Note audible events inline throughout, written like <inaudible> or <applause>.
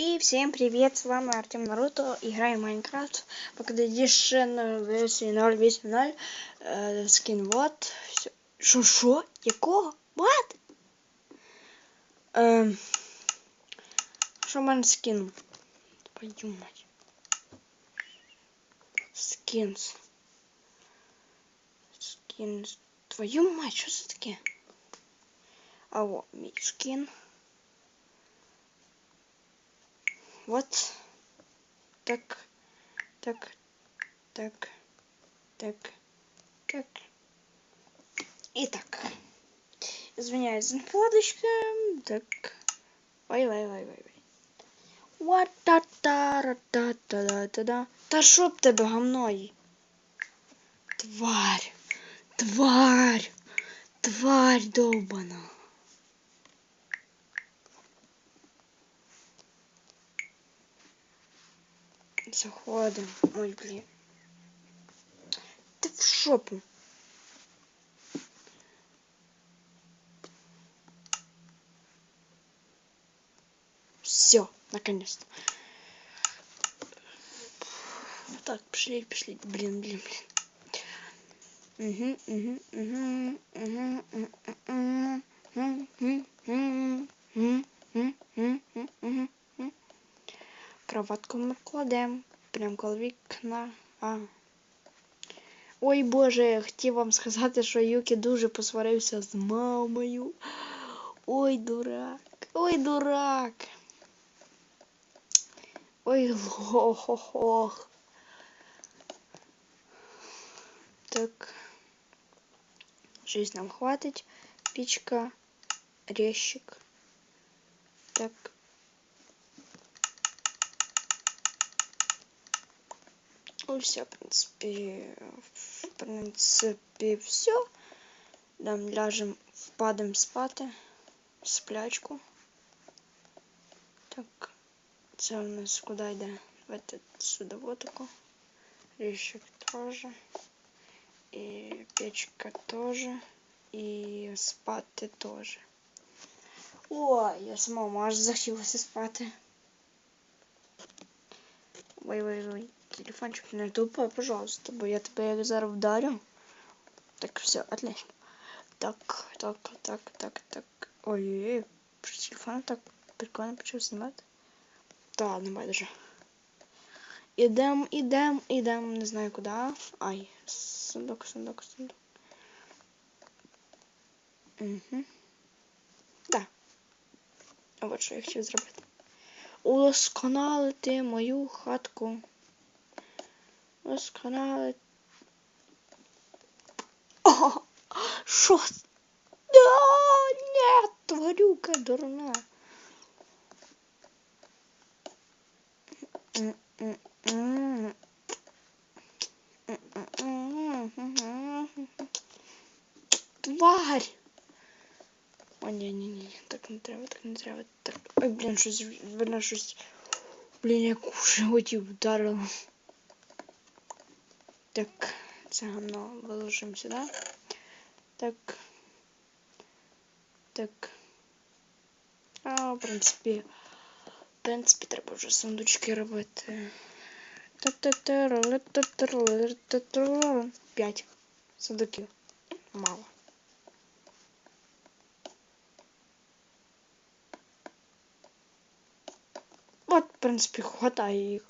И всем привет, с вами Артем Наруто, играем в Майнкрафт, пока Edition версії 0.8.0, е, скин вот, все. Шо, шо? Якого? What? Е, що в мене скин? Твою мать. Скинс. Скинс. Твою мать, що це таке? А во, мій скин. Вот. Так. Так. Так. Так. Так. И так. Извиняюсь за накладочка. Так. Ой, ой, ой, ой, ой. What та та ра та та та Та щоб тебе гамної. Тварь. Тварь. Тварь довбана. Заходим. Ой, блин. Ты в шопу. Все, наконец-то. Так, пошли, пошли. Блин, блин, блин. Угу, угу, угу, угу, угу, угу, угу, угу, угу, угу, угу, угу, угу. Кроватку ми кладемо. Прям коло вікна. А. Ой Боже, хотів вам сказати, що Юкі дуже посварився з мамою. Ой, дурак. Ой, дурак. Ой, лох. Так. Щось нам хватить. Пічка, резчик. Так. все, в принципе, в принципе, все. Там ляжем, впадем спати, в сплячку. Так, це у нас куди йде? Давайте сюди вот тако. Ріщик теж. І печка теж. І спати теж. Ой, я самому аж захотілося спати. Ой-ой-ой. Телефончик не тупо, пожалуйста, бо я тебе зараз вдарю. Так, все, отлично. Так, так, так, так, так. Ой-ой-ой, телефон так прикольно почав знімати. Та ладно, байдуже. Ідем, ідем, ідем, не знаю куди. Ай, сундук, сундук, сундук. Угу. Да. От що я хотів зробити. Удосконалити мою хатку. Удосконалити. О, що? Да, нет, тварюка дурна. Тварь! О, ні, ні, ні, так не треба, так не треба. Так. Ой, блін, щось, вона щось. Блін, я кушаю, хотів вдарила. Так, це гамно виложимо сюди. Так. Так. А, в принципі, в принципі, треба вже сундучки робити. П'ять сундуків. Мало. От, в принципі, хватає їх.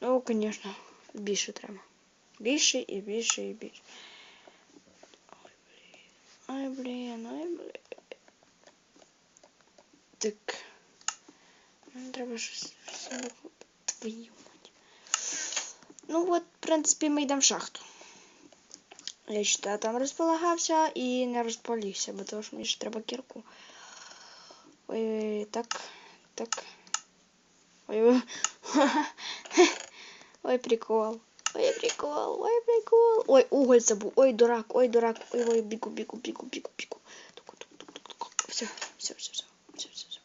Ну, звісно, більше треба. Більше і більше і більше. Ой, блін, ой, блін. Так. Мені треба щось твою мать. Ну от, в принципі, ми йдемо в шахту. Я ще там розполагався і не розпалівся, бо тому що мені ще треба кірку. Ой, так, так. Ой, ой, <laughs> ой, прикол. Ой, прикол, ой, прикол. Ой, уголь забыл. Ой, дурак, ой, дурак. Ой, ой, бегу, бегу, бегу, бегу, бегу. Все, все, все, все, все, все, все.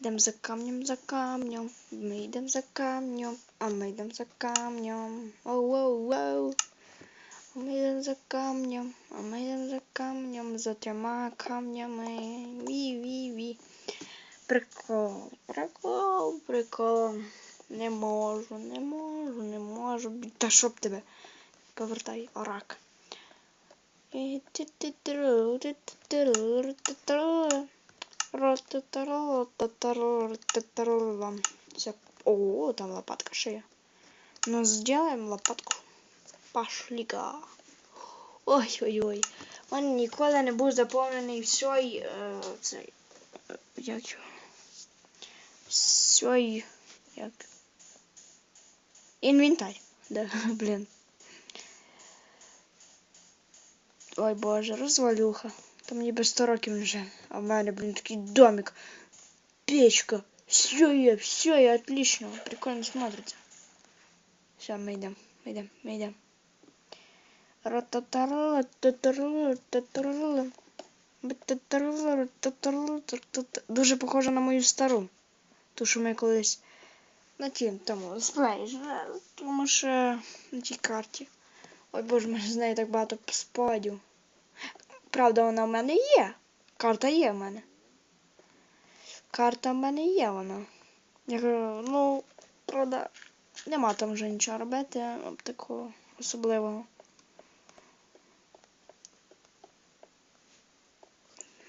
Идем за камнем, за камнем. Мы идем за камнем, а мы идем за камнем. Оу, оу, оу. Мы идем за камнем, а мы идем за камнем, за тремя камнями. Ви, ви, ви. Прикол, прикол, прикол. Не можу, не можу, не можу. Бі- Та щоб тебе. Повертай, орак. І ти-ти-тру, ти-ти-тру, ти-тру. Ро-ти-тру, Все. О, там лопатка шея. Ну, сделаем лопатку. Пошли-ка. Ой-ой-ой. Он ніколи не був заповнений всій е, цей. е, Як його? Всій. Як? Інвентар. Да, <laughs> блін. Ой боже, розвалюха. Там ніби 100 років вже. А в мене, блін, такий домик. Печка. Все є, все є, отлично. Прикольно смотрится. Все, мы идем, мы идем, мы идем. Дуже похоже на мою стару. Ту, що ми колись на тім тому сплеї, тому що на тій карті. Ой боже, мене з нею так багато сподів. Правда, вона в мене є. Карта є в мене. Карта в мене є вона. Я кажу, ну, правда, нема там вже нічого робити такого особливого.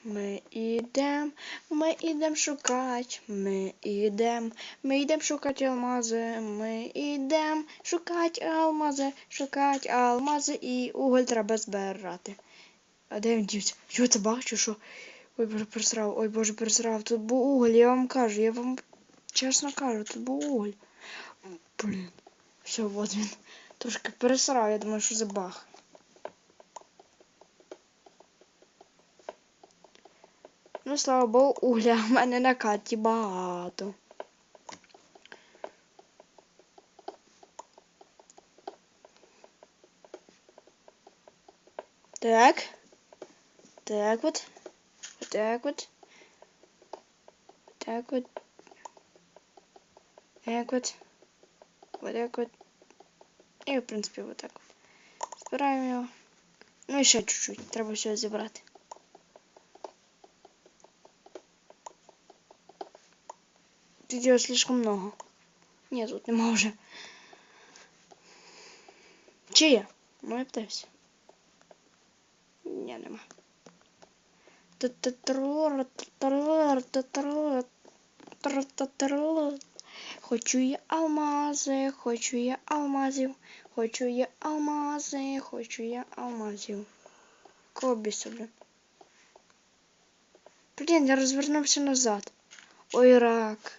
Ми ідем, ми ідем шукать, ми ідем, ми ідем шукать алмази, ми ідем шукать алмази, шукать алмази і уголь треба збирати. А де він дівся? Чого це бачу, що? Ой, боже, пересрав, ой, боже, пересрав. Тут був уголь, я вам кажу, я вам чесно кажу, тут був уголь. Блін. Все, от він. Трошки пересрав, я думаю, що це слава Богу, угля в мене на карті багато. Так. Так. Вот так вот. Так вот. Так вот. Вот так вот. І, в принципі, вот так. Збираємо його. Ну і ще чуть-чуть. Треба все зібрати. Тут його слишком много. Ні, тут нема вже. Чи є? Ну, я питаюся. Ні, нема. Хочу я алмази, хочу я алмазів, хочу я алмази, хочу я алмазів. Кобі собі. Блін, я розвернувся назад. Ой, рак.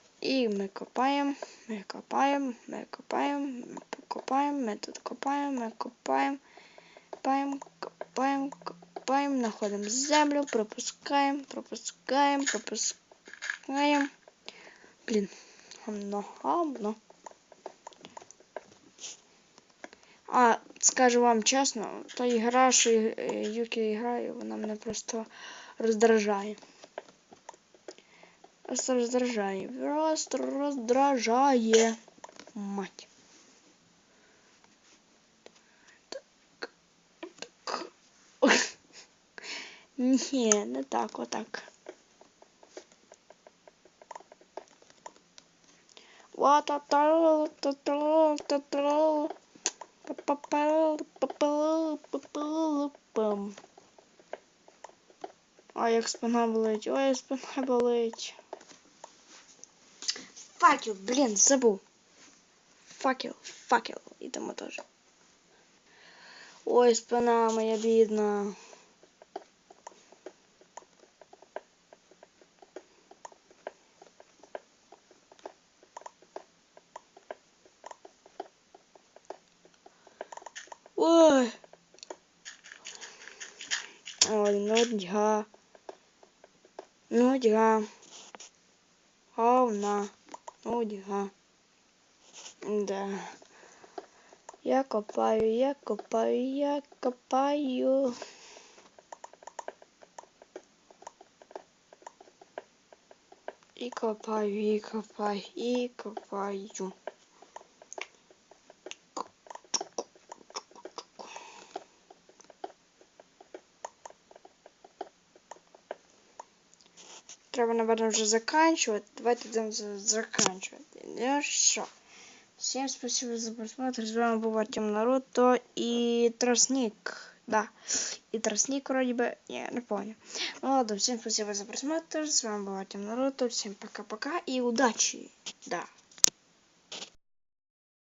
І ми копаємо, ми копаємо, ми копаємо, ми копаємо, ми тут копаємо, ми копаємо, копаємо, копаємо, копаємо, знаходимо землю, пропускаємо, пропускаємо, пропускаємо. Блін, гамно, гамно. А, скажу вам чесно, та ігра, що Юкі грає, вона мене просто роздражає. Просто раздражає. Просто раздражає. Мать. Так. Так. Ні, не так, отак. Ой, як спина болить, ой, спина болить. Факел, блин, забыл. Факел, факел. И тому тоже. Ой, спина моя бідна. Ой. Ой, нудьга. Нудьга. говна. Нудьга. Да. Я копаю, я копаю, я копаю. І копаю, і копаю, і копаю. Наверное, вже заканчивать. Давайте будем за- заканчивать. Що? Всем спасибо за просмотр. С вами был Артем Наруто и Тростник. Да. И Тростник вроде бы. Не, не помню. Ну ладно, всем спасибо за просмотр. С вами был Артем Наруто. Всем пока-пока и удачи. Да.